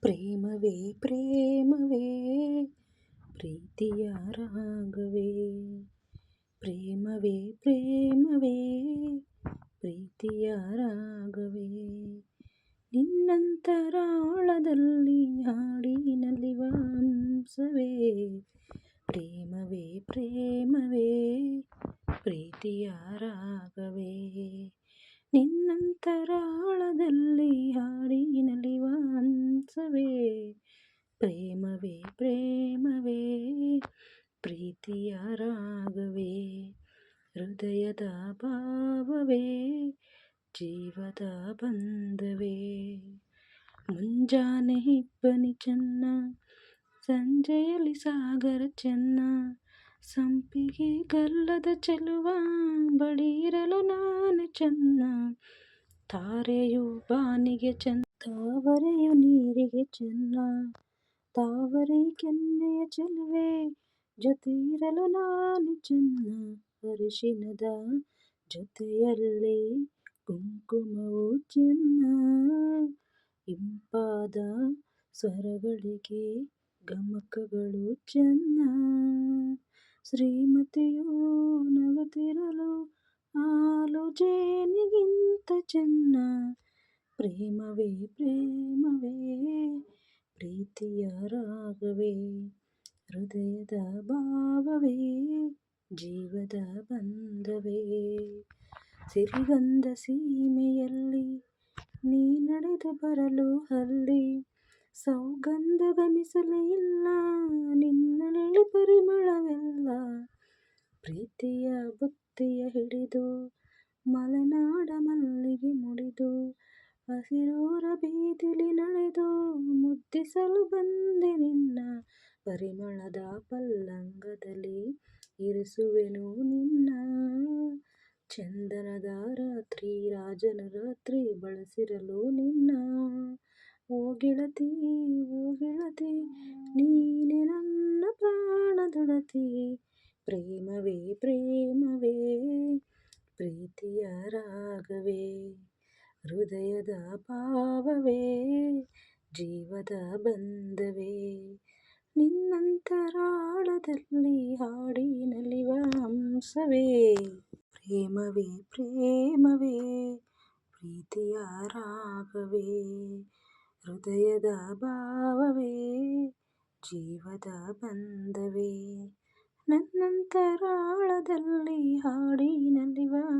ಪ್ರೇಮವೇ ಪ್ರೇಮವೇ, ಪ್ರೀತಿಯ ರಾಗವೇ. ಪ್ರೇಮವೇ ಪ್ರೇಮವೇ, ಪ್ರೀತಿಯ ರಾಗವೇ. ನಿನ್ನಂತರಾಳದಲ್ಲಿ ಹಾಡಿ ನಲಿವ ಹಂಸವೇ ಪ್ರೇಮವೇ ಪ್ರೇಮವೇ, ಪ್ರೀತಿಯ ರಾಗವೇ. ನಿನ್ನಂತರಾಳದಲ್ಲಿ ಹಾಡಿ ನಲಿವ ಹಂಸವೇ ಪ್ರೇಮವೇ ಪ್ರೇಮವೇ ಪ್ರೀತಿಯ ರಾಗವೇ ಹೃದಯದ ಭಾವವೇ ಜೀವದ ಬಂಧವೇ ಮುಂಜಾನೆ ಇಬ್ಬನಿ ಚೆನ್ನ ಸಂಜೆಯಲ್ಲಿ ಸಾಗರ ಚೆನ್ನ ಸಂಪಿಗೆ ಗಲ್ಲದ ಚೆಲುವ ಬಳಿರಲು ನಾನು ಚೆನ್ನ ತಾರೆಯು ಬಾನಿಗೆ ಚೆನ್ನ ತಾವರೆಯು ನೀರಿಗೆ ಚೆನ್ನ, ತಾವರೆ ಕೆನ್ನೆಯ ಚೆಲುವೆ ಜೊತೆ ಇರಲು ನಾನು ಚೆನ್ನ. ಅರಿಶಿನದ ಜೊತೆಯಲ್ಲಿ ಕುಂಕುಮವು ಚೆನ್ನ. ಇಂಪಾದ ಸ್ವರಗಳಿಗೆ ಗಮಕಗಳು ಚೆನ್ನ. ಶ್ರೀಮತಿಯು ನಗುತ್ತಿರಲು ಹಾಲು ಜೇನಿಗಿಂತ ಚೆನ್ನ. ಪ್ರೇಮವೇ ಪ್ರೇಮವೇ, ಪ್ರೀತಿಯ ರಾಗವೇ, ಹೃದಯದ ಭಾವವೇ, ಜೀವದ ಬಂಧವೇ. ಸಿರಿಗಂಧ ಸೀಮೆಯಲ್ಲಿ ನೀ ನಡೆದು ಬರಲು ಅಲ್ಲಿ ಸೌಗಂಧ ಗಮಿಸಲೇ ಇಲ್ಲ, ನಿನ್ನಲ್ಲಿ ಪರಿಮಳವೆಲ್ಲ. ಪ್ರೀತಿಯ ಬುತ್ತಿಯ ಹಿಡಿದು ಮಲೆನಾಡ ಮುಡಿದು ಹಸಿರೂರ ಬೀದಿಲಿ ನಡೆದು ಮುದ್ದಿಸಲು ಬಂದೆ ನಿನ್ನ ಪರಿಮಳದ ಪಲ್ಲಂಗದಲ್ಲಿ. ಇರಿಸುವೆನು ನಿನ್ನ ಚಂದನದ ರಾತ್ರಿ, ರಾಜನ ರಾತ್ರಿ ಬಳಸಿರಲು ನಿನ್ನ. ಓ ಗೆಳತಿ ಓ ಗೆಳತಿ, ನೀನೆ ನನ್ನ ಪ್ರಾಣದೊಡತಿ ಪ್ರೇಮವೇ ಪ್ರೇಮವೇ, ಪ್ರೀತಿಯ ರಾಗವೇ ಹೃದಯದ ಭಾವವೇ ಜೀವದ ಬಂಧವೇ. ನಿನ್ನಂತರಾಳದಲ್ಲಿ ಹಾಡಿ ನಲಿವ ಹಂಸವೇ. ಪ್ರೇಮವೇ ಪ್ರೇಮವೇ, ಪ್ರೀತಿಯ ರಾಗವೇ ಹೃದಯದ ಭಾವವೇ ಜೀವದ ಬಂಧವೇ. ನನ್ನಂತರಾಳದಲ್ಲಿ ಹಾಡಿ ನಲಿವ ಹಂಸವೇ